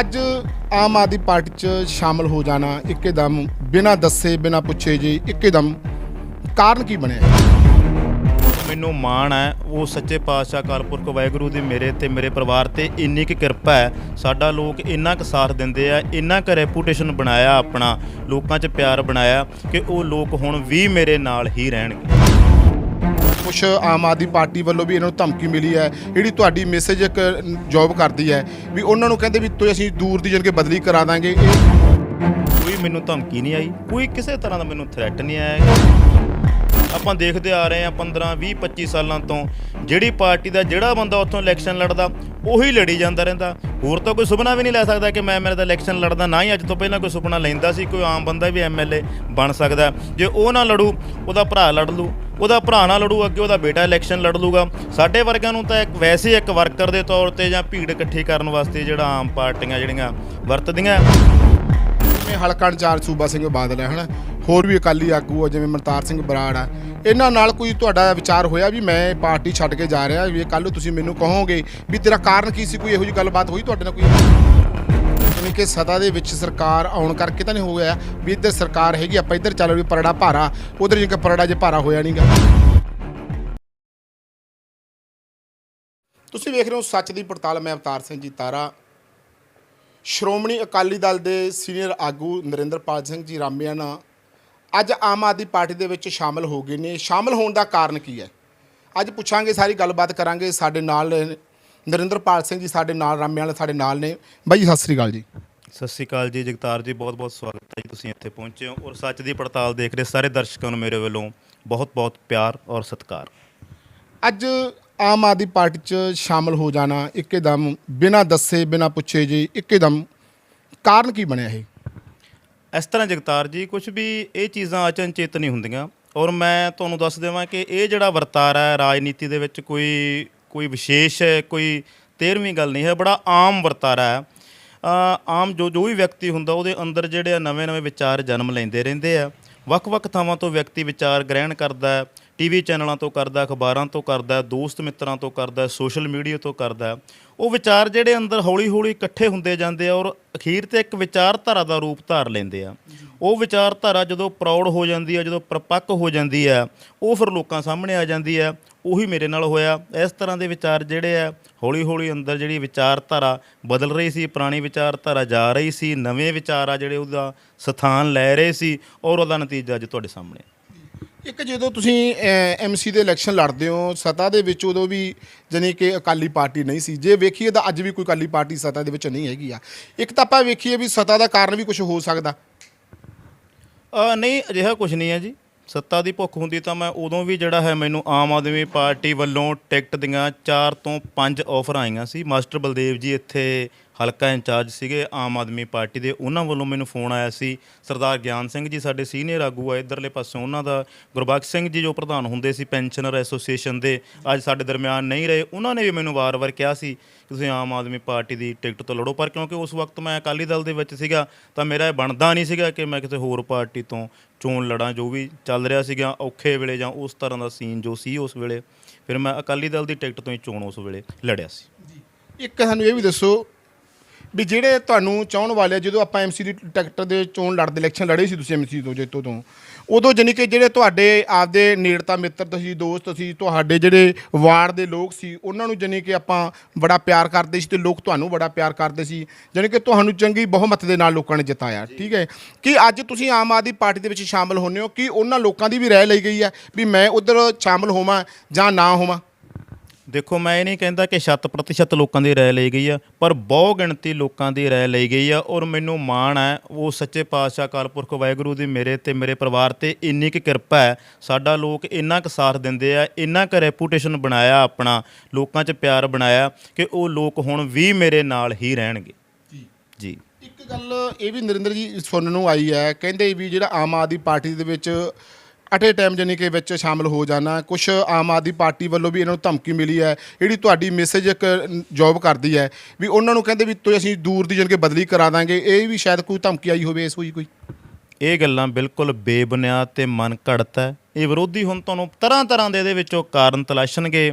ਅੱਜ ਆਮ ਆਦਮੀ ਪਾਰਟੀ 'ਚ ਸ਼ਾਮਲ ਹੋ ਜਾਣਾ ਇੱਕਦਮ ਬਿਨਾਂ ਦੱਸੇ, ਬਿਨਾਂ ਪੁੱਛੇ ਜੀ ਇੱਕਦਮ ਕਾਰਨ ਕੀ ਬਣਿਆ? ਮੈਨੂੰ ਮਾਣ ਹੈ, ਉਹ ਸੱਚੇ ਪਾਤਸ਼ਾਹ ਕਾਲਪੁਰਖ ਵਾਹਿਗੁਰੂ ਦੀ ਮੇਰੇ ਤੇ ਮੇਰੇ ਪਰਿਵਾਰ ਤੇ ਇੰਨੀ ਕੁ ਕਿਰਪਾ ਹੈ। ਸਾਡਾ ਲੋਕ ਇੰਨਾ ਕੁ ਸਾਥ ਦਿੰਦੇ ਆ, ਇੰਨਾ ਕੁ ਰੈਪੂਟੇਸ਼ਨ ਬਣਾਇਆ ਆਪਣਾ, ਲੋਕਾਂ 'ਚ ਪਿਆਰ ਬਣਾਇਆ ਕਿ ਉਹ ਲੋਕ ਹੁਣ ਵੀ ਮੇਰੇ ਨਾਲ ਹੀ ਰਹਿਣਗੇ। ਕੁਛ ਆਮ ਆਦਮੀ ਪਾਰਟੀ ਵੱਲੋਂ ਵੀ ਇਹਨਾਂ ਨੂੰ ਧਮਕੀ ਮਿਲੀ ਹੈ, ਜਿਹੜੀ ਤੁਹਾਡੀ ਮੈਸੇਜ ਇੱਕ ਜੌਬ ਕਰਦੀ ਹੈ, ਵੀ ਉਹਨਾਂ ਨੂੰ ਕਹਿੰਦੇ ਵੀ ਤੁਸੀਂ ਅਸੀਂ ਦੂਰ ਦੀ ਜਨ ਕੇ ਬਦਲੀ ਕਰਾ ਦਾਂਗੇ। ਇਹ ਕੋਈ ਮੈਨੂੰ ਧਮਕੀ ਨਹੀਂ ਆਈ, ਕੋਈ ਕਿਸੇ ਤਰ੍ਹਾਂ ਦਾ ਮੈਨੂੰ ਥ੍ਰੈਟ ਨਹੀਂ ਆਇਆ। ਆਪਾਂ ਦੇਖਦੇ ਆ ਰਹੇ ਆ 15 20 25 ਸਾਲਾਂ ਤੋਂ ਜਿਹੜੀ ਪਾਰਟੀ ਦਾ ਜਿਹੜਾ ਬੰਦਾ ਉੱਥੋਂ ਇਲੈਕਸ਼ਨ ਲੜਦਾ, ਉਹੀ ਲੜੀ ਜਾਂਦਾ ਰਹਿੰਦਾ। ਹੋਰ ਤਾਂ ਕੋਈ ਸੁਪਨਾ ਵੀ ਨਹੀਂ ਲੈ ਸਕਦਾ ਕਿ ਮੈਂ ਮੇਰੇ ਦਾ ਇਲੈਕਸ਼ਨ ਲੜਦਾ, ਨਾ ਹੀ ਅੱਜ ਤੋਂ ਪਹਿਲਾਂ ਕੋਈ ਸੁਪਨਾ ਲੈਂਦਾ ਸੀ, ਕੋਈ ਆਮ ਬੰਦਾ ਵੀ ਐਮਐਲਏ ਬਣ ਸਕਦਾ। ਜੇ ਉਹ ਨਾ ਲੜੂ, ਉਹਦਾ ਭਰਾ ਲੜ ਲੂ, ਉਹਦਾ ਭਰਾ ਨਾ ਲੜੂ, ਅੱਗੇ ਉਹਦਾ ਬੇਟਾ ਇਲੈਕਸ਼ਨ ਲੜ ਲੂਗਾ। ਸਾਡੇ ਵਰਗਿਆਂ ਨੂੰ ਤਾਂ ਇੱਕ ਵੈਸੇ ਇੱਕ ਵਰਕਰ ਦੇ ਤੌਰ ਤੇ ਜਾਂ ਭੀੜ ਇਕੱਠੀ ਕਰਨ ਵਾਸਤੇ ਜਿਹੜਾ ਆਮ ਪਾਰਟੀਆਂ ਜਿਹੜੀਆਂ ਵਰਤਦੀਆਂ। ਹਲਕਾ ਇੰਚਾਰਜ ਸੂਬਾ ਸਿੰਘ ਬਾਦਲ ਹੈ, ਹਨਾ? ਹੋਰ ਵੀ ਅਕਾਲੀ ਆਗੂ ਆ, ਜਿਵੇਂ ਮਨਤਾਰ ਸਿੰਘ ਬਰਾੜ ਆ, ਇਹਨਾਂ ਨਾਲ ਕੋਈ ਤੁਹਾਡਾ ਵਿਚਾਰ ਹੋਇਆ ਵੀ ਮੈਂ ਪਾਰਟੀ ਛੱਡ ਕੇ ਜਾ ਰਿਹਾ ਵੀ ਕੱਲ ਨੂੰ ਤੁਸੀਂ ਮੈਨੂੰ ਕਹੋਗੇ ਵੀ ਤੇਰਾ ਕਾਰਨ ਕੀ ਸੀ, ਕੋਈ ਇਹੋ ਜਿਹੀ ਗੱਲਬਾਤ ਹੋਈ ਤੁਹਾਡੇ ਨਾਲ ਕੋਈ? ਜਿਵੇਂ ਕਿ ਸਦਾ ਦੇ ਵਿੱਚ ਸਰਕਾਰ ਆਉਣ ਕਰਕੇ ਤਾਂ ਨਹੀਂ ਹੋ ਗਿਆ, ਵੀ ਇੱਧਰ ਸਰਕਾਰ ਹੈਗੀ, ਆਪਾਂ ਇੱਧਰ ਚੱਲ ਵੀ ਪਰੜਾ ਭਾਰਾ, ਉਧਰ ਜਿਵੇਂ ਪਰੜਾ ਜੇ ਭਾਰਾ ਹੋਇਆ ਨਹੀਂਗਾ ਤੁਸੀਂ ਵੇਖ ਰਹੇ ਹੋ ਸੱਚ ਦੀ ਪੜਤਾਲ, ਮੈਂ ਅਵਤਾਰ ਸਿੰਘ ਜੀ ਤਾਰਾ। ਸ਼੍ਰੋਮਣੀ ਅਕਾਲੀ ਦਲ ਦੇ ਸੀਨੀਅਰ ਆਗੂ ਨਰਿੰਦਰਪਾਲ ਸਿੰਘ ਜੀ ਰਾਮਿਆਣਾ ਅੱਜ ਆਮ ਆਦਮੀ ਪਾਰਟੀ ਦੇ ਵਿੱਚ ਸ਼ਾਮਲ ਹੋ ਗਏ ਨੇ। ਸ਼ਾਮਲ ਹੋਣ ਦਾ ਕਾਰਨ ਕੀ ਹੈ? ਅੱਜ ਪੁੱਛਾਂਗੇ ਸਾਰੀ ਗੱਲਬਾਤ ਕਰਾਂਗੇ। ਸਾਡੇ ਨਾਲ ਨਰਿੰਦਰਪਾਲ ਸਿੰਘ ਜੀ ਸਾਡੇ ਨਾਲ ਰਾਮਿਆਣਾ ਸਾਡੇ ਨਾਲ ਨੇ। ਬਾਈ ਜੀ, ਸਤਿ ਸ੍ਰੀ ਅਕਾਲ ਜੀ। ਸਤਿ ਸ਼੍ਰੀ ਅਕਾਲ ਜੀ। ਜਗਤਾਰ ਜੀ ਬਹੁਤ ਬਹੁਤ ਸਵਾਗਤ ਹੈ ਜੀ। ਤੁਸੀਂ ਇੱਥੇ ਪਹੁੰਚੇ ਹੋ ਔਰ ਸੱਚ ਦੀ ਪੜਤਾਲ ਦੇਖ ਰਹੇ ਸਾਰੇ ਦਰਸ਼ਕਾਂ ਨੂੰ ਮੇਰੇ ਵੱਲੋਂ ਬਹੁਤ ਬਹੁਤ ਪਿਆਰ ਔਰ ਸਤਿਕਾਰ। ਅੱਜ ਆਮ ਆਦਮੀ ਪਾਰਟੀ 'ਚ ਸ਼ਾਮਲ ਹੋ ਜਾਣਾ ਇੱਕਦਮ ਬਿਨਾਂ ਦੱਸੇ ਬਿਨਾਂ ਪੁੱਛੇ ਜੀ ਇੱਕਦਮ ਕਾਰਨ ਕੀ ਬਣਿਆ ਇਹ? ਇਸ ਤਰ੍ਹਾਂ ਜਗਤਾਰ ਜੀ ਕੁਝ ਵੀ ਇਹ ਚੀਜ਼ਾਂ ਅਚਨਚੇਤ ਨਹੀਂ ਹੁੰਦੀਆਂ। ਔਰ ਮੈਂ ਤੁਹਾਨੂੰ ਦੱਸ ਦੇਵਾਂ ਕਿ ਇਹ ਜਿਹੜਾ ਵਰਤਾਰਾ ਹੈ, ਰਾਜਨੀਤੀ ਦੇ ਵਿੱਚ ਕੋਈ ਕੋਈ ਵਿਸ਼ੇਸ਼ ਕੋਈ 13ਵੀਂ ਗੱਲ ਨਹੀਂ ਹੈ, ਬੜਾ ਆਮ ਵਰਤਾਰਾ ਹੈ। ਆਮ ਜੋ ਜੋ ਵੀ ਵਿਅਕਤੀ ਹੁੰਦਾ, ਉਹਦੇ ਅੰਦਰ ਜਿਹੜੇ ਆ ਨਵੇਂ-ਨਵੇਂ ਵਿਚਾਰ ਜਨਮ ਲੈਂਦੇ ਰਹਿੰਦੇ ਆ। ਵੱਖ-ਵੱਖ ਥਾਵਾਂ ਤੋਂ ਵਿਅਕਤੀ ਵਿਚਾਰ ਗ੍ਰਹਿਣ ਕਰਦਾ ਹੈ। ਟੀਵੀ ਚੈਨਲਾਂ ਤੋਂ ਕਰਦਾ, ਅਖਬਾਰਾਂ ਤੋਂ ਕਰਦਾ, ਦੋਸਤ ਮਿੱਤਰਾਂ ਤੋਂ ਕਰਦਾ, ਸੋਸ਼ਲ ਮੀਡੀਆ ਤੋਂ ਕਰਦਾ, ਉਹ ਵਿਚਾਰ ਜਿਹੜੇ ਅੰਦਰ ਹੌਲੀ-ਹੌਲੀ ਇਕੱਠੇ ਹੁੰਦੇ ਜਾਂਦੇ ਆ ਔਰ ਅਖੀਰ ਤੇ ਇੱਕ ਵਿਚਾਰਧਾਰਾ ਦਾ ਰੂਪ ਧਾਰ ਲੈਂਦੇ ਆ। ਉਹ ਵਿਚਾਰਧਾਰਾ ਜਦੋਂ ਪ੍ਰੌੜ ਹੋ ਜਾਂਦੀ ਆ, ਜਦੋਂ ਪਰਪੱਕ ਹੋ ਜਾਂਦੀ ਆ, ਉਹ ਫਿਰ ਲੋਕਾਂ ਸਾਹਮਣੇ ਆ ਜਾਂਦੀ ਆ, ਉਹੀ ਮੇਰੇ ਨਾਲ ਹੋਇਆ। ਇਸ ਤਰ੍ਹਾਂ ਦੇ ਵਿਚਾਰ ਜਿਹੜੇ ਆ, ਹੌਲੀ-ਹੌਲੀ ਅੰਦਰ ਜਿਹੜੀ ਵਿਚਾਰਧਾਰਾ ਬਦਲ ਰਹੀ ਸੀ, ਪੁਰਾਣੀ ਵਿਚਾਰਧਾਰਾ ਜਾ ਰਹੀ ਸੀ, ਨਵੇਂ ਵਿਚਾਰ ਆ ਜਿਹੜੇ ਉਹਦਾ ਸਥਾਨ ਲੈ ਰਹੇ ਸੀ ਔਰ ਉਹਦਾ ਨਤੀਜਾ ਅੱਜ ਤੁਹਾਡੇ ਸਾਹਮਣੇ ਇੱਕ ਜਦੋਂ ਤੁਸੀਂ ਐਮਸੀ ਦੇ ਇਲੈਕਸ਼ਨ ਲੜਦੇ ਹੋ, ਸਤਾ ਦੇ ਵਿੱਚ ਉਦੋਂ ਵੀ ਜਾਣੀ ਕਿ ਅਕਾਲੀ ਪਾਰਟੀ ਨਹੀਂ ਸੀ। ਜੇ ਵੇਖੀਏ ਤਾਂ ਅੱਜ ਵੀ ਕੋਈ ਅਕਾਲੀ ਪਾਰਟੀ ਸਤਾ ਦੇ ਵਿੱਚ ਨਹੀਂ ਹੈਗੀ ਆ। ਇੱਕ ਤਾਂ ਆਪਾਂ ਵੇਖੀਏ ਵੀ ਸਤਾ ਦਾ ਕਾਰਨ ਵੀ ਕੁਝ ਹੋ ਸਕਦਾ। ਨਹੀਂ, ਅਜਿਹਾ ਕੁਝ ਨਹੀਂ ਹੈ ਜੀ। ਸੱਤਾ ਦੀ ਭੁੱਖ ਹੁੰਦੀ ਤਾਂ ਮੈਂ ਉਦੋਂ ਵੀ ਜਿਹੜਾ ਹੈ ਮੈਨੂੰ ਆਮ ਆਦਮੀ ਪਾਰਟੀ ਵੱਲੋਂ ਟਿਕਟ ਦੀਆਂ 4 ਤੋਂ 5 ਆਫਰ ਆਈਆਂ ਸੀ। ਮਾਸਟਰ ਬਲਦੇਵ ਜੀ ਇੱਥੇ ਹਲਕਾ ਇੰਚਾਰਜ ਸੀਗੇ ਆਮ ਆਦਮੀ ਪਾਰਟੀ ਦੇ, ਉਹਨਾਂ ਵੱਲੋਂ ਮੈਨੂੰ ਫੋਨ ਆਇਆ ਸੀ। ਸਰਦਾਰ ਗਿਆਨ ਸਿੰਘ ਜੀ ਸਾਡੇ ਸੀਨੀਅਰ ਆਗੂ ਆ, ਇਧਰਲੇ ਪਾਸੋਂ ਉਹਨਾਂ ਦਾ। ਗੁਰਬਖਸ਼ ਸਿੰਘ ਜੀ ਜੋ ਪ੍ਰਧਾਨ ਹੁੰਦੇ ਸੀ ਪੈਨਸ਼ਨਰ ਐਸੋਸੀਏਸ਼ਨ ਦੇ, ਅੱਜ ਸਾਡੇ ਦਰਮਿਆਨ ਨਹੀਂ ਰਹੇ। ਉਹਨਾਂ ਨੇ ਵੀ ਮੈਨੂੰ ਵਾਰ-ਵਾਰ ਕਿਹਾ ਸੀ ਕਿ ਤੁਸੀਂ ਆਮ ਆਦਮੀ ਪਾਰਟੀ ਦੀ ਟਿਕਟ ਤੋਂ ਲੜੋ, ਪਰ ਕਿਉਂਕਿ ਉਸ ਵਕਤ ਮੈਂ ਅਕਾਲੀ ਦਲ ਦੇ ਵਿੱਚ ਸੀਗਾ, ਤਾਂ ਮੇਰਾ ਇਹ ਬਣਦਾ ਨਹੀਂ ਸੀਗਾ ਕਿ ਮੈਂ ਕਿਸੇ ਹੋਰ ਪਾਰਟੀ ਤੋਂ ਚੋਣ ਲੜਾਂ, ਜੋ ਵੀ ਚੱਲ ਰਿਹਾ ਸੀਗਾ, ਔਖੇ ਵੇਲੇ ਜਾਂ ਉਸ ਤਰ੍ਹਾਂ ਦਾ ਸੀਨ ਜੋ ਸੀ ਉਸ ਵੇਲੇ, ਫਿਰ ਮੈਂ ਅਕਾਲੀ ਦਲ ਦੀ ਟਿਕਟ ਤੋਂ ਹੀ ਚੋਣ ਉਸ ਵੇਲੇ ਲੜਿਆ ਸੀ। ਇੱਕ ਸਾਨੂੰ ਇਹ ਵੀ ਦੱਸੋ ਵੀ ਜਿਹੜੇ ਤੁਹਾਨੂੰ ਚਾਹਣ ਵਾਲੇ ਜਦੋਂ ਆਪਾਂ ਐਮਸੀ ਦੀ ਟਿਕਟ ਦੇ ਚੋਣ ਲੜਦੇ ਇਲੈਕਸ਼ਨ ਲੜੇ ਸੀ ਤੁਸੀਂ ਐਮਸੀ ਤੋਂ ਜੇਤੋ ਤੋਂ ਉਦੋਂ ਜਾਣੀ ਕਿ ਜਿਹੜੇ ਤੁਹਾਡੇ ਆਪਦੇ ਨੇੜਤਾ ਮਿੱਤਰ ਤੁਸੀਂ ਦੋਸਤ ਸੀ ਤੁਹਾਡੇ ਜਿਹੜੇ ਵਾਰਡ ਦੇ ਲੋਕ ਸੀ ਉਹਨਾਂ ਨੂੰ ਜਾਣੀ ਕਿ ਆਪਾਂ ਬੜਾ ਪਿਆਰ ਕਰਦੇ ਸੀ ਤੇ ਲੋਕ ਤੁਹਾਨੂੰ ਬੜਾ ਪਿਆਰ ਕਰਦੇ ਸੀ ਜਾਣੀ ਕਿ ਤੁਹਾਨੂੰ ਚੰਗੀ ਬਹੁਮਤ ਦੇ ਨਾਲ ਲੋਕਾਂ ਨੇ ਜਿਤਾਇਆ ਠੀਕ ਹੈ? ਕਿ ਅੱਜ ਤੁਸੀਂ ਆਮ ਆਦਮੀ ਪਾਰਟੀ ਦੇ ਵਿੱਚ ਸ਼ਾਮਲ ਹੋਣੇ ਹੋ? ਕਿ ਉਹਨਾਂ ਲੋਕਾਂ ਦੀ ਵੀ ਰਾਏ ਲਈ ਗਈ ਹੈ ਵੀ ਮੈਂ ਉਧਰ ਸ਼ਾਮਲ ਹੋਵਾਂ ਜਾਂ ਨਾ ਹੋਵਾਂ? ਦੇਖੋ ਮੈਂ ਇਹ ਨਹੀਂ ਕਹਿੰਦਾ ਕਿ ਸ਼ਤ ਪ੍ਰਤੀਸ਼ਤ ਲੋਕਾਂ ਦੀ ਰਾਏ ਲਈ ਗਈ ਆ ਪਰ ਬਹੁ ਗਿਣਤੀ ਲੋਕਾਂ ਦੀ ਰਾਏ ਲਈ ਗਈ ਆ ਔਰ ਮੈਨੂੰ ਮਾਣ ਹੈ ਉਹ ਸੱਚੇ ਪਾਤਸ਼ਾਹ ਕਾਲਪੁਰਖ ਵਾਹਿਗੁਰੂ ਦੀ ਮੇਰੇ ਤੇ ਮੇਰੇ ਪਰਿਵਾਰ ਤੇ ਇੰਨੀ ਕੁ ਕਿਰਪਾ ਹੈ। ਸਾਡਾ ਲੋਕ ਇੰਨਾ ਕੁ ਸਾਥ ਦਿੰਦੇ ਆ ਇੰਨਾ ਕੁ ਰੈਪੂਟੇਸ਼ਨ ਬਣਾਇਆ ਆਪਣਾ ਲੋਕਾਂ 'ਚ ਪਿਆਰ ਬਣਾਇਆ ਕਿ ਉਹ ਲੋਕ ਹੁਣ ਵੀ ਮੇਰੇ ਨਾਲ ਹੀ ਰਹਿਣਗੇ। ਜੀ। ਇੱਕ ਗੱਲ ਇਹ ਵੀ ਨਰਿੰਦਰ ਜੀ ਸੁਣਨ ਨੂੰ ਆਈ ਹੈ ਕਹਿੰਦੇ ਵੀ ਜਿਹੜਾ ਆਮ ਆਦਮੀ ਪਾਰਟੀ ਦੇ ਵਿੱਚ ਅਟੇ ਟਾਈਮ ਜਾਨੀ ਕਿ ਵਿੱਚ ਸ਼ਾਮਲ ਹੋ ਜਾਣਾ। ਕੁਝ ਆਮ ਆਦਮੀ ਪਾਰਟੀ ਵੱਲੋਂ ਵੀ ਇਹਨਾਂ ਨੂੰ ਧਮਕੀ ਮਿਲੀ ਹੈ। ਜਿਹੜੀ ਤੁਹਾਡੀ ਮੈਸੇਜ ਇੱਕ ਜੌਬ ਕਰਦੀ ਹੈ ਵੀ ਉਹਨਾਂ ਨੂੰ ਕਹਿੰਦੇ ਵੀ ਤੁਸੀਂ ਅਸੀਂ ਦੂਰ ਦੀ ਜਾਣੀ ਕਿ ਬਦਲੀ ਕਰਾ ਦਾਂਗੇ। ਇਹ ਵੀ ਸ਼ਾਇਦ ਕੋਈ ਧਮਕੀ ਆਈ ਹੋਵੇ ਇਸ ਹੋਈ ਕੋਈ। ਇਹ ਗੱਲਾਂ ਬਿਲਕੁਲ ਬੇਬੁਨਿਆਦ ਤੇ ਮਨ ਘੜਤ ਹੈ। ਇਹ ਵਿਰੋਧੀ ਹੁਣ ਤੁਹਾਨੂੰ ਤਰ੍ਹਾਂ ਤਰ੍ਹਾਂ ਦੇ ਇਹਦੇ ਵਿੱਚੋਂ ਕਾਰਨ ਤਲਾਸ਼ਣਗੇ।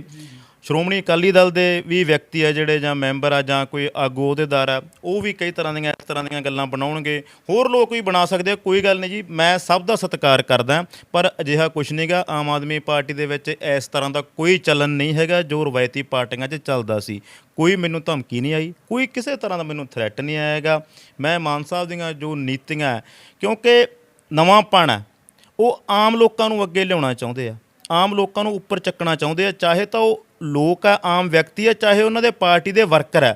ਸ਼੍ਰੋਮਣੀ ਅਕਾਲੀ ਦਲ ਦੇ ਵੀ ਵਿਅਕਤੀ ਆ ਜਿਹੜੇ ਜਾਂ ਮੈਂਬਰ ਆ ਜਾਂ ਕੋਈ ਆਗੂ ਅਹੁਦੇਦਾਰ ਆ, ਉਹ ਵੀ ਕਈ ਤਰ੍ਹਾਂ ਦੀਆਂ ਇਸ ਤਰ੍ਹਾਂ ਦੀਆਂ ਗੱਲਾਂ ਬਣਾਉਣਗੇ। ਹੋਰ ਲੋਕ ਵੀ ਬਣਾ ਸਕਦੇ ਆ, ਕੋਈ ਗੱਲ ਨਹੀਂ ਜੀ, ਮੈਂ ਸਭ ਦਾ ਸਤਿਕਾਰ ਕਰਦਾ, ਪਰ ਅਜਿਹਾ ਕੁਝ ਨਹੀਂਗਾ ਆਮ ਆਦਮੀ ਪਾਰਟੀ ਦੇ ਵਿੱਚ ਇਸ ਤਰ੍ਹਾਂ ਦਾ ਕੋਈ ਚੱਲਣ ਨਹੀਂ ਹੈਗਾ, ਜੋ ਰਵਾਇਤੀ ਪਾਰਟੀਆਂ 'ਚ ਚੱਲਦਾ ਸੀ। ਕੋਈ ਮੈਨੂੰ ਧਮਕੀ ਨਹੀਂ ਆਈ, ਕੋਈ ਕਿਸੇ ਤਰ੍ਹਾਂ ਦਾ ਮੈਨੂੰ ਥ੍ਰੈਟ ਨਹੀਂ ਆਏਗਾ ਮੈਂ ਮਾਨ ਸਾਹਿਬ ਦੀਆਂ ਜੋ ਨੀਤੀਆਂ ਕਿਉਂਕਿ ਨਵਾਂਪਣ ਹੈ, ਉਹ ਆਮ ਲੋਕਾਂ ਨੂੰ ਅੱਗੇ ਲਿਆਉਣਾ ਚਾਹੁੰਦੇ ਆ, ਆਮ ਲੋਕਾਂ ਨੂੰ ਉੱਪਰ ਚੱਕਣਾ ਚਾਹੁੰਦੇ ਆ, ਚਾਹੇ ਤਾਂ ਉਹ ਲੋਕ ਆ, ਆਮ ਵਿਅਕਤੀ ਆ, ਚਾਹੇ ਉਹਨਾਂ ਦੇ ਪਾਰਟੀ ਦੇ ਵਰਕਰ ਆ।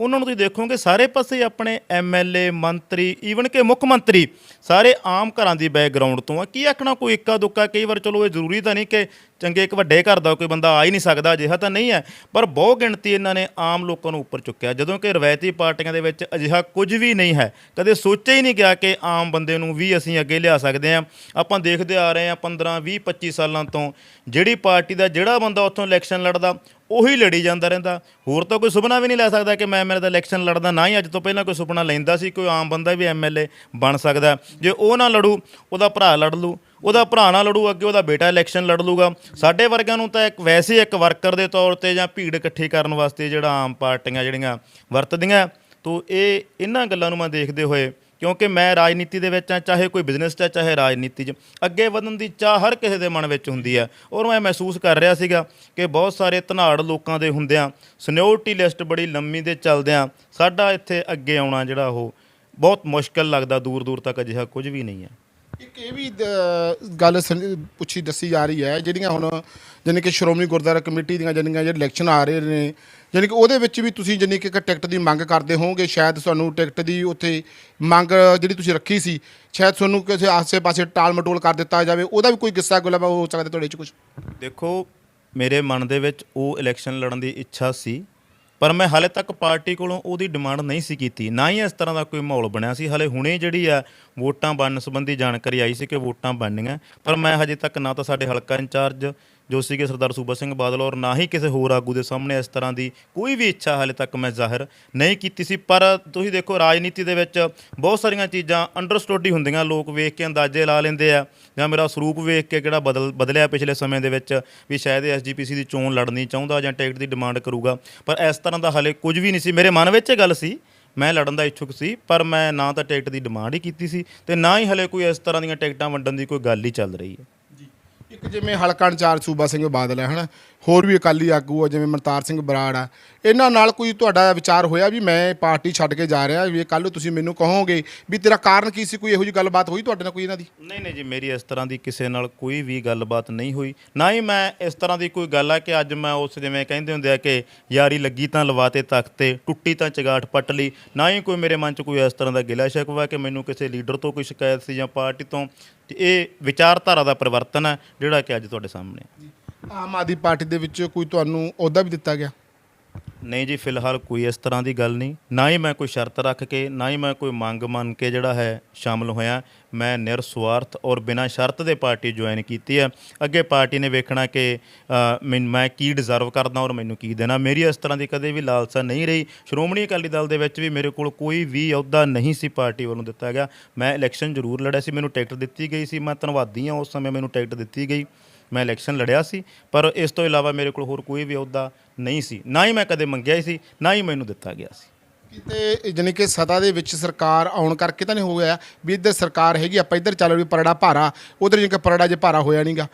ਉਹਨਾਂ ਨੂੰ ਤੁਸੀਂ ਦੇਖੋਗੇ, ਸਾਰੇ ਪਾਸੇ ਆਪਣੇ ਐਮਐਲਏ ਮੰਤਰੀ ਈਵਨ ਕਿ ਮੁੱਖ ਮੰਤਰੀ, ਸਾਰੇ ਆਮ ਘਰਾਂ ਦੀ ਬੈਕਗ੍ਰਾਉਂਡ ਤੋਂ ਆ। ਕੀ ਆਖਣਾ ਕੋਈ ਇੱਕਾ ਦੁੱਕਾ ਕਈ ਵਾਰ ਚਲੋ ਇਹ ਜ਼ਰੂਰੀ ਤਾਂ ਨਹੀਂ ਕਿ ਚੰਗੇ ਇੱਕ ਵੱਡੇ ਘਰ ਦਾ ਕੋਈ ਬੰਦਾ ਆ ਹੀ ਨਹੀਂ ਸਕਦਾ, ਅਜਿਹਾ ਤਾਂ ਨਹੀਂ ਹੈ। ਪਰ ਬਹੁ ਗਿਣਤੀ ਇਹਨਾਂ ਨੇ ਆਮ ਲੋਕਾਂ ਨੂੰ ਉੱਪਰ ਚੁੱਕਿਆ। ਜਦੋਂ ਕਿ ਰਵਾਇਤੀ ਪਾਰਟੀਆਂ ਦੇ ਵਿੱਚ ਅਜਿਹਾ ਕੁਝ ਵੀ ਨਹੀਂ ਹੈ। ਕਦੇ ਸੋਚਿਆ ਹੀ ਨਹੀਂ ਗਿਆ ਕਿ ਆਮ ਬੰਦੇ ਨੂੰ ਵੀ ਅਸੀਂ ਅੱਗੇ ਲਿਆ ਸਕਦੇ ਹਾਂ। ਆਪਾਂ ਦੇਖਦੇ ਆ ਰਹੇ ਹਾਂ 15 20 25 ਸਾਲਾਂ ਤੋਂ ਜਿਹੜੀ ਪਾਰਟੀ ਦਾ ਜਿਹੜਾ ਬੰਦਾ ਉੱਥੋਂ ਇਲੈਕਸ਼ਨ ਲੜਦਾ, ਉਹੀ ਲੜੀ ਜਾਂਦਾ ਰਹਿੰਦਾ। ਹੋਰ ਤਾਂ ਕੋਈ ਸੁਪਨਾ ਵੀ ਨਹੀਂ ਲੈ ਸਕਦਾ ਕਿ ਮੈਂ ਮੇਰੇ ਦਾ ਇਲੈਕਸ਼ਨ ਲੜਦਾ ਨਾ ਹੀ। ਅੱਜ ਤੋਂ ਪਹਿਲਾਂ ਕੋਈ ਸੁਪਨਾ ਲੈਂਦਾ ਸੀ ਕੋਈ ਆਮ ਬੰਦਾ ਵੀ ਐਮਐਲਏ ਬਣ ਸਕਦਾ। ਜੇ ਉਹ ਨਾ ਲੜੂ, ਉਹਦਾ ਭਰਾ ਲੜ ਲੂ। ਉਹਦਾ ਭਰਾ ਨਾ ਲੜੂ, ਅੱਗੇ ਉਹਦਾ ਬੇਟਾ ਇਲੈਕਸ਼ਨ ਲੜ ਲੂਗਾ। ਸਾਡੇ ਵਰਗਿਆਂ ਨੂੰ ਤਾਂ ਇੱਕ ਵੈਸੇ ਇੱਕ ਵਰਕਰ ਦੇ ਤੌਰ ਤੇ ਜਾਂ ਭੀੜ ਇਕੱਠੀ ਕਰਨ ਵਾਸਤੇ ਜਿਹੜਾ ਆਮ ਪਾਰਟੀਆਂ ਜਿਹੜੀਆਂ ਵਰਤਦੀਆਂ, ਤੋ ਇਹ ਇਹਨਾਂ ਗੱਲਾਂ ਨੂੰ ਮੈਂ ਦੇਖਦੇ ਹੋਏ, ਕਿਉਂਕਿ ਮੈਂ ਰਾਜਨੀਤੀ ਦੇ ਵਿੱਚ ਆ ਚਾਹੇ ਕੋਈ ਬਿਜ਼ਨਸ 'ਚ ਆ ਚਾਹੇ ਰਾਜਨੀਤੀ 'ਚ, ਅੱਗੇ ਵਧਣ ਦੀ ਚਾਹ ਹਰ ਕਿਸੇ ਦੇ ਮਨ ਵਿੱਚ ਹੁੰਦੀ ਆ ਔਰ ਮੈਂ ਮਹਿਸੂਸ ਕਰ ਰਿਹਾ ਸੀਗਾ ਕਿ ਬਹੁਤ ਸਾਰੇ ਧਨਾੜ ਲੋਕਾਂ ਦੇ ਹੁੰਦਿਆਂ ਸਿਨਿਓਰਿਟੀ ਲਿਸਟ ਬੜੀ ਲੰਮੀ ਦੇ ਚੱਲਦਿਆਂ, ਸਾਡਾ ਇੱਥੇ ਅੱਗੇ ਆਉਣਾ ਜਿਹੜਾ ਉਹ ਬਹੁਤ ਮੁਸ਼ਕਲ ਲੱਗਦਾ ਦੂਰ ਦੂਰ ਤੱਕ ਅਜਿਹਾ ਕੁਝ ਵੀ ਨਹੀਂ ਹੈ। ਇੱਕ ਇਹ ਵੀ ਦ- ਗੱਲ ਸੁਣ- ਪੁੱਛੀ ਦੱਸੀ ਜਾ ਰਹੀ ਹੈ, ਜਿਹੜੀਆਂ ਹੁਣ ਜਾਣੀ ਕਿ ਸ਼੍ਰੋਮਣੀ ਗੁਰਦੁਆਰਾ ਕਮੇਟੀ ਦੀਆਂ ਜਿਹੜੀਆਂ ਜਿਹੜੇ ਇਲੈਕਸ਼ਨ ਆ ਰਹੇ ਨੇ, ਜਾਣੀ ਕਿ ਉਹਦੇ ਵਿੱਚ ਵੀ ਤੁਸੀਂ ਜਾਣੀ ਕਿ ਇੱਕ ਟਿਕਟ ਦੀ ਮੰਗ ਕਰਦੇ ਹੋਵੋਗੇ, ਸ਼ਾਇਦ ਤੁਹਾਨੂੰ ਟਿਕਟ ਦੀ ਉੱਥੇ ਮੰਗ ਜਿਹੜੀ ਤੁਸੀਂ ਰੱਖੀ ਸੀ, ਸ਼ਾਇਦ ਤੁਹਾਨੂੰ ਕਿਸੇ ਆਸੇ-ਪਾਸੇ ਟਾਲ ਮਟੋਲ ਕਰ ਦਿੱਤਾ ਜਾਵੇ, ਉਹਦਾ ਵੀ ਕੋਈ ਕਿੱਸਾ ਗੁਲਾਬ ਹੋ ਸਕਦਾ ਤੁਹਾਡੇ 'ਚ ਕੁਝ ਦੇਖੋ, ਮੇਰੇ ਮਨ ਦੇ ਵਿੱਚ ਉਹ ਇਲੈਕਸ਼ਨ ਲੜਨ ਦੀ ਇੱਛਾ ਸੀ ਪਰ ਮੈਂ ਹਾਲੇ ਤੱਕ ਪਾਰਟੀ ਕੋਲੋਂ ਉਹਦੀ ਡਿਮਾਂਡ ਨਹੀਂ ਸੀ ਕੀਤੀ, ਨਾ ਹੀ ਇਸ ਤਰ੍ਹਾਂ ਦਾ ਕੋਈ ਮਾਹੌਲ ਬਣਿਆ ਸੀ। ਹਾਲੇ ਹੁਣੇ ਜਿਹੜੀ ਆ, ਵੋਟਾਂ ਬਣਨ ਸੰਬੰਧੀ ਜਾਣਕਾਰੀ ਆਈ ਸੀ ਕਿ ਵੋਟਾਂ ਬਣਨੀਆਂ। ਪਰ ਮੈਂ ਹਜੇ ਤੱਕ ਨਾ ਤਾਂ ਸਾਡੇ ਹਲਕਾ ਇੰਚਾਰਜ ਜੋ ਸੀਗੇ ਸਰਦਾਰ ਸੂਬਾ ਸਿੰਘ ਬਾਦਲ, ਔਰ ਨਾ ਹੀ ਕਿਸੇ ਹੋਰ ਆਗੂ ਦੇ ਸਾਹਮਣੇ ਇਸ ਤਰ੍ਹਾਂ ਦੀ ਕੋਈ ਵੀ ਇੱਛਾ ਹਾਲੇ ਤੱਕ ਮੈਂ ਜ਼ਾਹਿਰ ਨਹੀਂ ਕੀਤੀ ਸੀ। ਪਰ ਤੁਸੀਂ ਦੇਖੋ, ਰਾਜਨੀਤੀ ਦੇ ਵਿੱਚ ਬਹੁਤ ਸਾਰੀਆਂ ਚੀਜ਼ਾਂ ਅੰਡਰਸਟੂਡ ਹੀ ਹੁੰਦੀਆਂ। ਲੋਕ ਵੇਖ ਕੇ ਅੰਦਾਜ਼ੇ ਲਾ ਲੈਂਦੇ ਆ, ਜਾਂ ਮੇਰਾ ਸਰੂਪ ਵੇਖ ਕੇ ਕਿਹੜਾ ਬਦਲ, ਬਦਲਿਆ ਪਿਛਲੇ ਸਮੇਂ ਦੇ ਵਿੱਚ ਵੀ ਸ਼ਾਇਦ ਇਹ ਐਸਜੀਪੀਸੀ ਦੀ ਚੋਣ ਲੜਨੀ ਚਾਹੁੰਦਾ ਜਾਂ ਟਿਕਟ ਦੀ ਡਿਮਾਂਡ ਕਰੂਗਾ। ਪਰ ਇਸ ਤਰ੍ਹਾਂ ਦਾ ਹਾਲੇ ਕੁਝ ਵੀ ਨਹੀਂ ਸੀ। ਮੇਰੇ ਮਨ ਵਿੱਚ ਇਹ ਗੱਲ ਸੀ, ਮੈਂ ਲੜਨ ਦਾ ਇੱਛੁਕ ਸੀ, ਪਰ ਮੈਂ ਨਾ ਤਾਂ ਟਿਕਟ ਦੀ ਡਿਮਾਂਡ ਹੀ ਕੀਤੀ ਸੀ ਤੇ ਨਾ ਹੀ ਹਲੇ ਕੋਈ ਇਸ ਤਰ੍ਹਾਂ ਦੀਆਂ ਟਿਕਟਾਂ ਵੰਡਣ ਦੀ ਕੋਈ ਗੱਲ ਹੀ ਚੱਲ ਰਹੀ ਹੈ। ਇੱਕ ਜਿਵੇਂ ਹਲਕਾ ਇੰਚਾਰਜ ਸੂਬਾ ਸਿੰਘ ਬਾਦਲ ਹੈ ਹਨਾ? ਹੋਰ ਵੀ ਅਕਾਲੀ ਆਗੂ ਆ ਜਿਵੇਂ ਮਨਤਾਰ ਸਿੰਘ ਬਰਾੜ ਆ ਇਹਨਾਂ ਨਾਲ ਕੋਈ ਤੁਹਾਡਾ ਵਿਚਾਰ ਹੋਇਆ ਵੀ ਮੈਂ ਪਾਰਟੀ ਛੱਡ ਕੇ ਜਾ ਰਿਹਾ ਵੀ ਕੱਲ ਤੁਸੀਂ ਮੈਨੂੰ ਕਹੋਗੇ ਵੀ ਤੇਰਾ ਕਾਰਨ ਕੀ ਸੀ ਕੋਈ ਇਹੋ ਜਿਹੀ ਗੱਲਬਾਤ ਹੋਈ ਤੁਹਾਡੇ ਨਾਲ ਕੋਈ ਇਹਨਾਂ ਦੀ? ਨਹੀਂ ਨਹੀਂ ਜੀ ਮੇਰੀ ਇਸ ਤਰ੍ਹਾਂ ਦੀ ਕਿਸੇ ਨਾਲ ਕੋਈ ਵੀ ਗੱਲਬਾਤ ਨਹੀਂ ਹੋਈ। ਨਾ ਹੀ ਮੈਂ ਇਸ ਤਰ੍ਹਾਂ ਦੀ ਕੋਈ ਗੱਲ ਆ ਕਿ ਅੱਜ ਮੈਂ ਉਸ ਜਿਵੇਂ ਕਹਿੰਦੇ ਹੁੰਦੇ ਆ ਕਿ ਯਾਰੀ ਲੱਗੀ ਤਾਂ ਲਵਾਤੇ ਤਖਤੇ ਟੁੱਟੀ ਤਾਂ ਚਗਾਠ ਪੱਟ ਲਈ। ਨਾ ਹੀ ਕੋਈ ਮੇਰੇ ਮਨ 'ਚ ਕੋਈ ਇਸ ਤਰ੍ਹਾਂ ਦਾ ਗਿਲਾ ਸ਼ਿਕਵਾ ਕਿ ਮੈਨੂੰ ਕਿਸੇ ਲੀਡਰ ਤੋਂ ਕੋਈ ਸ਼ਿਕਾਇਤ ਸੀ ਜਾਂ ਪਾਰਟੀ ਤੋਂ। ਤੇ ਇਹ ਵਿਚਾਰਧਾਰਾ ਦਾ ਪਰਿਵਰਤਨ ਹੈ ਜਿਹੜਾ ਕਿ ਅੱਜ ਤੁਹਾਡੇ ਸਾਹਮਣੇ ਹੈ ਆਮ ਆਦਮੀ ਪਾਰਟੀ ਦੇ ਵਿੱਚ ਕੋਈ ਤੁਹਾਨੂੰ ਅਹੁਦਾ ਵੀ ਦਿੱਤਾ ਗਿਆ? ਨਹੀਂ ਜੀ ਫਿਲਹਾਲ ਕੋਈ ਇਸ ਤਰ੍ਹਾਂ ਦੀ ਗੱਲ ਨਹੀਂ। ਨਾ ਹੀ ਮੈਂ ਕੋਈ ਸ਼ਰਤ ਰੱਖ ਕੇ ਨਾ ਹੀ ਮੈਂ ਕੋਈ ਮੰਗ ਮੰਨ ਕੇ ਜਿਹੜਾ ਹੈ ਸ਼ਾਮਲ ਹੋਇਆ। ਮੈਂ ਨਿਰਸਵਾਰਥ ਔਰ ਬਿਨਾਂ ਸ਼ਰਤ ਦੇ ਪਾਰਟੀ ਜੁਆਇਨ ਕੀਤੀ ਹੈ। ਅੱਗੇ ਪਾਰਟੀ ਨੇ ਵੇਖਣਾ ਕਿ ਅ, ਮੈਂ ਕੀ ਡਿਜ਼ਰਵ ਕਰਦਾ ਔਰ ਮੈਨੂੰ ਕੀ ਦੇਣਾ। ਮੇਰੀ ਇਸ ਤਰ੍ਹਾਂ ਦੀ ਕਦੇ ਵੀ ਲਾਲਸਾ ਨਹੀਂ ਰਹੀ। ਸ਼੍ਰੋਮਣੀ ਅਕਾਲੀ ਦਲ ਦੇ ਵਿੱਚ ਵੀ ਮੇਰੇ ਕੋਲ ਕੋਈ ਵੀ ਅਹੁਦਾ ਨਹੀਂ ਸੀ ਪਾਰਟੀ ਵੱਲੋਂ ਦਿੱਤਾ ਗਿਆ। ਮੈਂ ਇਲੈਕਸ਼ਨ ਜ਼ਰੂਰ ਲੜਿਆ ਸੀ ਮੈਨੂੰ ਟਿਕਟ ਦਿੱਤੀ ਗਈ ਸੀ। ਮੈਂ ਧੰਨਵਾਦੀ ਹਾਂ ਉਸ ਸਮੇਂ ਮੈਨੂੰ ਟਿਕਟ ਦਿੱਤੀ ਗਈ। ਮੈਂ ਇਲੈਕਸ਼ਨ ਲੜਿਆ ਸੀ, ਪਰ ਇਸ ਤੋਂ ਇਲਾਵਾ ਮੇਰੇ ਕੋਲ ਹੋਰ ਕੋਈ ਵੀ ਅਹੁਦਾ ਨਹੀਂ ਸੀ। ਨਾ ਹੀ ਮੈਂ ਕਦੇ ਮੰਗਿਆ ਹੀ ਸੀ, ਨਾ ਹੀ ਮੈਨੂੰ ਦਿੱਤਾ ਗਿਆ ਸੀ। ਕਿਤੇ ਜਾਣੀ ਕਿ ਸਤਾ ਦੇ ਵਿੱਚ ਸਰਕਾਰ ਆਉਣ ਕਰਕੇ ਤਾਂ ਨਹੀਂ ਹੋ ਗਿਆ, ਵੀ ਇੱਧਰ ਸਰਕਾਰ ਹੈਗੀ, ਆਪਾਂ ਇੱਧਰ ਚੱਲ ਵੀ ਪਰੜਾ ਭਾਰਾ, ਉਧਰ ਜਿਵੇਂ ਕਿ ਪਰੜਾ ਜੇ ਭਾਰਾ ਹੋਇਆ ਨਹੀਂਗਾ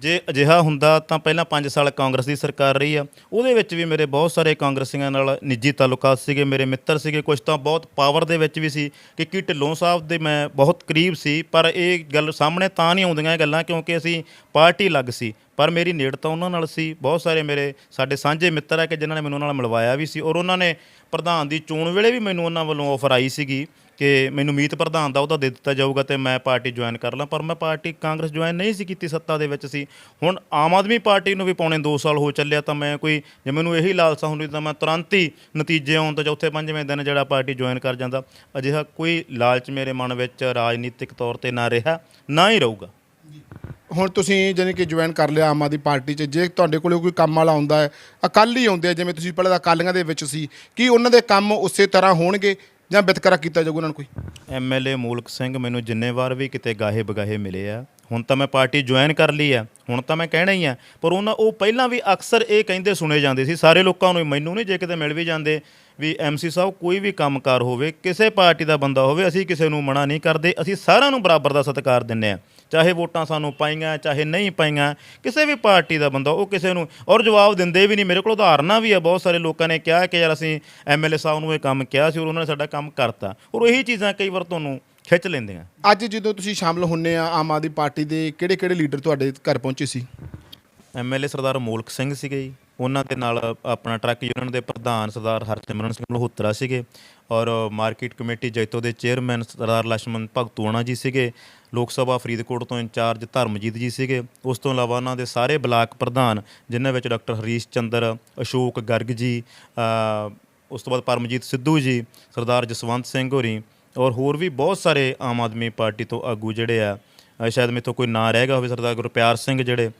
ਜੇ ਅਜਿਹਾ ਹੁੰਦਾ ਤਾਂ ਪਹਿਲਾਂ 5 ਸਾਲ ਕਾਂਗਰਸ ਦੀ ਸਰਕਾਰ ਰਹੀ ਆ। ਉਹਦੇ ਵਿੱਚ ਵੀ ਮੇਰੇ ਬਹੁਤ ਸਾਰੇ ਕਾਂਗਰਸੀਆਂ ਨਾਲ ਨਿੱਜੀ ਤਾਲੁਕਾਤ ਸੀਗੇ, ਮੇਰੇ ਮਿੱਤਰ ਸੀਗੇ ਕੁਝ ਤਾਂ ਬਹੁਤ ਪਾਵਰ ਦੇ ਵਿੱਚ ਵੀ ਸੀ ਕਿ ਕੀ ਢਿੱਲੋਂ ਸਾਹਿਬ ਦੇ ਮੈਂ ਬਹੁਤ ਕਰੀਬ ਸੀ, ਪਰ ਇਹ ਗੱਲ ਸਾਹਮਣੇ ਤਾਂ ਨਹੀਂ ਆਉਂਦੀਆਂ ਇਹ ਗੱਲਾਂ ਕਿਉਂਕਿ ਅਸੀਂ ਪਾਰਟੀ ਲੱਗ ਸੀ, ਪਰ ਮੇਰੀ ਨੇੜਤਾ ਉਹਨਾਂ ਨਾਲ ਸੀ। ਬਹੁਤ ਸਾਰੇ ਮੇਰੇ ਸਾਡੇ ਸਾਂਝੇ ਮਿੱਤਰ ਆ ਕਿ ਜਿਨ੍ਹਾਂ ਨੇ ਮੈਨੂੰ ਉਹਨਾਂ ਨਾਲ ਮਿਲਵਾਇਆ ਵੀ ਸੀ ਔਰ ਉਹਨਾਂ ਨੇ ਪ੍ਰਧਾਨ ਦੀ ਚੋਣ ਵੇਲੇ ਵੀ ਮੈਨੂੰ ਉਹਨਾਂ ਵੱਲੋਂ ਆਫਰ ਆਈ ਸੀਗੀ। ਕਿ ਮੈਨੂੰ ਮੀਤ ਪ੍ਰਧਾਨ ਦਾ ਉਹਦਾ ਦੇ ਦਿੱਤਾ ਜਾਊਗਾ ਤੇ ਮੈਂ ਪਾਰਟੀ ਜੁਆਇਨ ਕਰ ਲਾਂ। ਪਰ ਮੈਂ ਪਾਰਟੀ ਕਾਂਗਰਸ ਜੁਆਇਨ ਨਹੀਂ ਸੀ ਕੀਤੀ ਸੱਤਾ ਦੇ ਵਿੱਚ ਸੀ। ਹੁਣ ਆਮ ਆਦਮੀ ਪਾਰਟੀ ਨੂੰ ਵੀ ਪੌਣੇ 2 ਸਾਲ ਹੋ ਚੱਲਿਆ ਤਾਂ ਮੈਂ ਕੋਈ, ਜੇ ਮੈਨੂੰ ਇਹੀ ਲਾਲਸਾ ਹੁੰਦੀ ਤਾਂ ਮੈਂ ਤੁਰੰਤ ਹੀ ਨਤੀਜੇ ਆਉਣ ਤੋਂ ਚੌਥੇ ਪੰਜਵੇਂ ਦਿਨ ਜਿਹੜਾ ਪਾਰਟੀ ਜੁਆਇਨ ਕਰ ਜਾਂਦਾ। ਅਜਿਹਾ ਕੋਈ ਲਾਲਚ ਮੇਰੇ ਮਨ ਵਿੱਚ ਰਾਜਨੀਤਿਕ ਤੌਰ ਤੇ ਨਾ ਰਿਹਾ, ਨਾ ਹੀ ਰਹੂਗਾ। ਹੁਣ ਤੁਸੀਂ ਜਾਣੀ ਕਿ ਜੁਆਇਨ ਕਰ ਲਿਆ ਆਮ ਆਦਮੀ ਪਾਰਟੀ 'ਚ, ਜੇ ਤੁਹਾਡੇ ਕੋਲੇ ਕੋਈ ਕੰਮ ਵਾਲਾ ਆਉਂਦਾ ਹੈ, ਅਕਾਲੀ ਆਉਂਦੇ ਆ, ਜਿਵੇਂ ਤੁਸੀਂ ਪਹਿਲਾਂ ਤਾਂ ਅਕਾਲੀਆਂ ਦੇ ਵਿੱਚ ਸੀ, ਕੀ ਉਹਨਾਂ ਦੇ ਕੰਮ ਉਸੇ ਤਰ੍ਹਾਂ ਹੋਣਗੇ? ਜਾਂ ਵਿਤਕਰਾ ਕੀਤਾ ਜਾਊਗਾ ਉਹਨਾਂ ਨੂੰ ਕੋਈ? ਐਮਐਲਏ ਮੂਲਕ ਸਿੰਘ ਮੈਨੂੰ ਜਿੰਨੇ ਵਾਰ ਵੀ ਕਿਤੇ ਗਾਹੇ ਬਗਾਹੇ ਮਿਲੇ ਆ, ਹੁਣ ਤਾਂ ਮੈਂ ਪਾਰਟੀ ਜੁਆਇਨ ਕਰ ਲਈ ਹੈ ਹੁਣ ਤਾਂ ਮੈਂ ਕਹਿਣਾ ਹੀ ਆ, ਪਰ ਉਹਨਾਂ ਉਹ ਪਹਿਲਾਂ ਵੀ ਅਕਸਰ ਇਹ ਕਹਿੰਦੇ ਸੁਣੇ ਜਾਂਦੇ ਸੀ, ਸਾਰੇ ਲੋਕਾਂ ਨੂੰ ਮੈਨੂੰ ਨਹੀਂ ਜੇ ਕਿਤੇ ਮਿਲ ਵੀ ਜਾਂਦੇ ਵੀ ਐਮਸੀ ਸਾਹਿਬ ਕੋਈ ਵੀ ਕੰਮਕਾਰ ਹੋਵੇ ਕਿਸੇ ਪਾਰਟੀ ਦਾ ਬੰਦਾ ਹੋਵੇ ਅਸੀਂ ਕਿਸੇ ਨੂੰ ਮਨਾ ਨਹੀਂ ਕਰਦੇ ਅਸੀਂ ਸਾਰਿਆਂ ਨੂੰ ਬਰਾਬਰ ਦਾ ਸਤਿਕਾਰ ਦਿੰਦੇ ਆ ਚਾਹੇ ਵੋਟਾਂ ਸਾਨੂੰ ਪਾਈਆਂ ਚਾਹੇ ਨਹੀਂ ਪਾਈਆਂ ਕਿਸੇ ਵੀ ਪਾਰਟੀ ਦਾ ਬੰਦਾ ਉਹ ਕਿਸੇ ਨੂੰ ਔਰ ਜਵਾਬ ਦਿੰਦੇ ਵੀ ਨਹੀਂ। ਮੇਰੇ ਕੋਲ ਉਦਾਹਰਨਾਂ ਵੀ ਆ ਬਹੁਤ ਸਾਰੇ ਲੋਕਾਂ ਨੇ ਕਿਹਾ ਕਿ ਯਾਰ ਅਸੀਂ ਐਮਐਲਏ ਸਾਹਿਬ ਨੂੰ ਇਹ ਕੰਮ ਕਿਹਾ ਸੀ ਔਰ ਉਹਨਾਂ ਨੇ ਸਾਡਾ ਕੰਮ ਕਰਤਾ। ਔਰ ਇਹੀ ਚੀਜ਼ਾਂ ਕਈ ਵਾਰ ਤੁਹਾਨੂੰ ਖਿੱਚ ਲੈਂਦੀਆਂ। ਅੱਜ ਜਦੋਂ ਤੁਸੀਂ ਸ਼ਾਮਲ ਹੁੰਨੇ ਆ ਆਮ ਆਦਮੀ ਪਾਰਟੀ ਦੇ ਕਿਹੜੇ ਕਿਹੜੇ ਲੀਡਰ ਤੁਹਾਡੇ ਘਰ ਪਹੁੰਚੇ ਸੀ? ਐਮਐਲਏ ਸਰਦਾਰ ਮੋਲਕ ਸਿੰਘ ਸੀਗੇ ਜੀ। ਉਹਨਾਂ ਦੇ ਨਾਲ ਆਪਣਾ ਟਰੱਕ ਯੂਨੀਅਨ ਦੇ ਪ੍ਰਧਾਨ ਸਰਦਾਰ ਹਰਚਮਰਨ ਸਿੰਘ ਮਲਹੋਤਰਾ ਸੀਗੇ ਔਰ ਮਾਰਕੀਟ ਕਮੇਟੀ ਜੈਤੋ ਦੇ ਚੇਅਰਮੈਨ ਸਰਦਾਰ ਲక్ష్మణ ਭਗਤੂਆਣਾ ਜੀ ਸੀਗੇ, ਲੋਕ ਸਭਾ ਫਰੀਦਕੋਟ ਤੋਂ ਇੰਚਾਰਜ ਧਰਮਜੀਤ ਜੀ ਸੀਗੇ। ਉਸ ਤੋਂ ਇਲਾਵਾ ਉਹਨਾਂ ਦੇ ਸਾਰੇ ਬਲਾਕ ਪ੍ਰਧਾਨ, ਜਿਨ੍ਹਾਂ ਵਿੱਚ ਡਾਕਟਰ ਹਰੀਸ਼ ਚੰਦਰ, ਅਸ਼ੋਕ ਗਰਗ ਜੀ ਉਸ ਤੋਂ ਬਾਅਦ ਪਰਮਜੀਤ ਸਿੱਧੂ ਜੀ, ਸਰਦਾਰ ਜਸਵੰਤ ਸਿੰਘ ਹੋਰੀ ਔਰ ਹੋਰ ਵੀ ਬਹੁਤ ਸਾਰੇ ਆਮ ਆਦਮੀ ਪਾਰਟੀ ਤੋਂ ਆਗੂ ਜਿਹੜੇ ਆ ਸ਼ਾਇਦ ਮੇਥੋਂ ਕੋਈ ਨਾਂ ਰਹਿ ਗਿਆ ਹੋਵੇ ਸਰਦਾਰ ਗੁਰਪਿਆਰ ਸਿੰਘ ਜਿਹੜੇ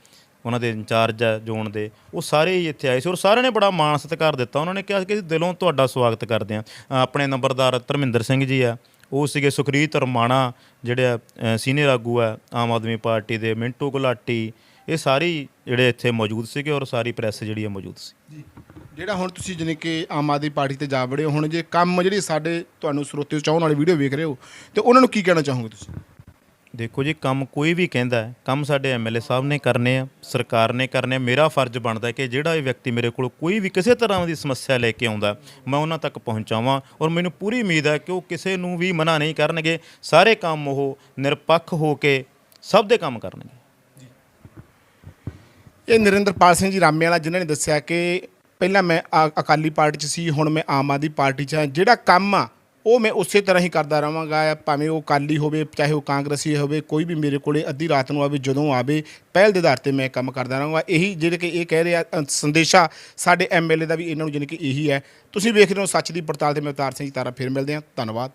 ਉਹਨਾਂ ਦੇ ਇੰਚਾਰਜ ਆ ਜ਼ੋਨ ਦੇ, ਉਹ ਸਾਰੇ ਹੀ ਇੱਥੇ ਆਏ ਸੀ ਔਰ ਸਾਰਿਆਂ ਨੇ ਬੜਾ ਮਾਣ ਸਤਿਕਾਰ ਦਿੱਤਾ। ਉਹਨਾਂ ਨੇ ਕਿਹਾ ਕਿ ਅਸੀਂ ਦਿਲੋਂ ਤੁਹਾਡਾ ਸਵਾਗਤ ਕਰਦੇ ਹਾਂ। ਆਪਣੇ ਨੰਬਰਦਾਰ ਧਰਮਿੰਦਰ ਸਿੰਘ ਜੀ ਆ, ਉਹ ਸੀਗੇ ਸੁਖਰੀਤ ਰਮਾਣਾ ਜਿਹੜੇ ਆ ਸੀਨੀਅਰ ਆਗੂ ਆ, ਆਮ ਆਦਮੀ ਪਾਰਟੀ ਦੇ, ਮਿੰਟੂ ਗੁਲਾਟੀ ਇਹ ਸਾਰੀ ਜਿਹੜੇ ਇੱਥੇ ਮੌਜੂਦ ਸੀਗੇ ਔਰ ਸਾਰੀ ਪ੍ਰੈਸ ਜਿਹੜੀ ਆ ਮੌਜੂਦ ਸੀ। ਜਿਹੜਾ ਹੁਣ ਤੁਸੀਂ ਜਾਣੀ ਕਿ ਆਮ ਆਦਮੀ ਪਾਰਟੀ ਤੇ ਜਾ ਵੜੇ ਹੋ ਹੁਣ ਜੇ ਕੰਮ ਜਿਹੜੀ ਸਾਡੇ ਤੁਹਾਨੂੰ ਸਰੋਤੇ ਚਾਹਣ ਵਾਲੀ ਵੀਡੀਓ ਵੇਖ ਰਹੇ ਹੋ, ਤੇ ਉਹਨਾਂ ਨੂੰ ਕੀ ਕਹਿਣਾ ਚਾਹੋਗੇ ਤੁਸੀਂ? ਦੇਖੋ ਜੀ, ਕੰਮ ਕੋਈ ਵੀ ਕਹਿੰਦਾ ਹੈ, ਕੰਮ ਸਾਡੇ ਐਮਐਲਏ ਸਾਹਿਬ ਨੇ ਕਰਨੇ ਆ, ਸਰਕਾਰ ਨੇ ਕਰਨੇ ਆ, ਮੇਰਾ ਫਰਜ਼ ਬਣਦਾ ਹੈ ਕਿ ਜਿਹੜਾ ਇਹ ਵਿਅਕਤੀ ਮੇਰੇ ਕੋਲ ਕੋਈ ਵੀ ਕਿਸੇ ਤਰ੍ਹਾਂ ਦੀ ਸਮੱਸਿਆ ਲੈ ਕੇ ਆਉਂਦਾ ਮੈਂ ਉਹਨਾਂ ਤੱਕ ਪਹੁੰਚਾਵਾਂ ਔਰ ਮੈਨੂੰ ਪੂਰੀ ਉਮੀਦ ਹੈ ਕਿ ਉਹ ਕਿਸੇ ਨੂੰ ਵੀ ਮਨਾ ਨਹੀਂ ਕਰਨਗੇ। ਸਾਰੇ ਕੰਮ ਉਹ ਨਿਰਪੱਖ ਹੋ ਕੇ ਸਭ ਦੇ ਕੰਮ ਕਰਨਗੇ। ਇਹ ਨਰਿੰਦਰਪਾਲ ਸਿੰਘ ਜੀ ਰਾਮੇ ਵਾਲਾ, ਜਿਨ੍ਹਾਂ ਨੇ ਦੱਸਿਆ ਕਿ ਪਹਿਲਾਂ ਮੈਂ ਆ- ਅਕਾਲੀ ਪਾਰਟੀ 'ਚ ਸੀ, ਹੁਣ ਮੈਂ ਆਮ ਆਦਮੀ ਪਾਰਟੀ 'ਚ ਹਾਂ। ਜਿਹੜਾ ਕੰਮ ਆ ਉਹ ਮੈਂ ਉਸੇ ਤਰ੍ਹਾਂ ਹੀ ਕਰਦਾ ਰਵਾਂਗਾ ਭਾਵੇਂ ਉਹ ਅਕਾਲੀ ਹੋਵੇ ਚਾਹੇ ਉਹ ਕਾਂਗਰਸੀ ਹੋਵੇ ਕੋਈ ਵੀ ਮੇਰੇ ਕੋਲੇ ਅੱਧੀ ਰਾਤ ਨੂੰ ਆਵੇ ਜਦੋਂ ਆਵੇ ਪਹਿਲ ਦੇ ਆਧਾਰ ਤੇ ਮੈਂ ਕੰਮ ਕਰਦਾ ਰਹਾਂਗਾ। ਇਹੀ ਜਿਹੜੇ ਕਿ ਇਹ ਕਹਿ ਰਿਹਾ ਅ, ਸੰਦੇਸ਼ਾ ਸਾਡੇ ਐਮਐਲਏ ਦਾ ਵੀ ਇਹਨਾਂ ਨੂੰ ਜਾਣੀ ਕਿ ਇਹੀ ਹੈ। ਤੁਸੀਂ ਵੇਖ ਰਹੇ ਹੋ ਸੱਚ ਦੀ ਪੜਤਾਲ ਤੇ ਮੈਂ ਅਵਤਾਰ ਸਿੰਘ ਜੀ ਤਾਰਾ ਫਿਰ ਮਿਲਦੇ ਹਾਂ। ਧੰਨਵਾਦ।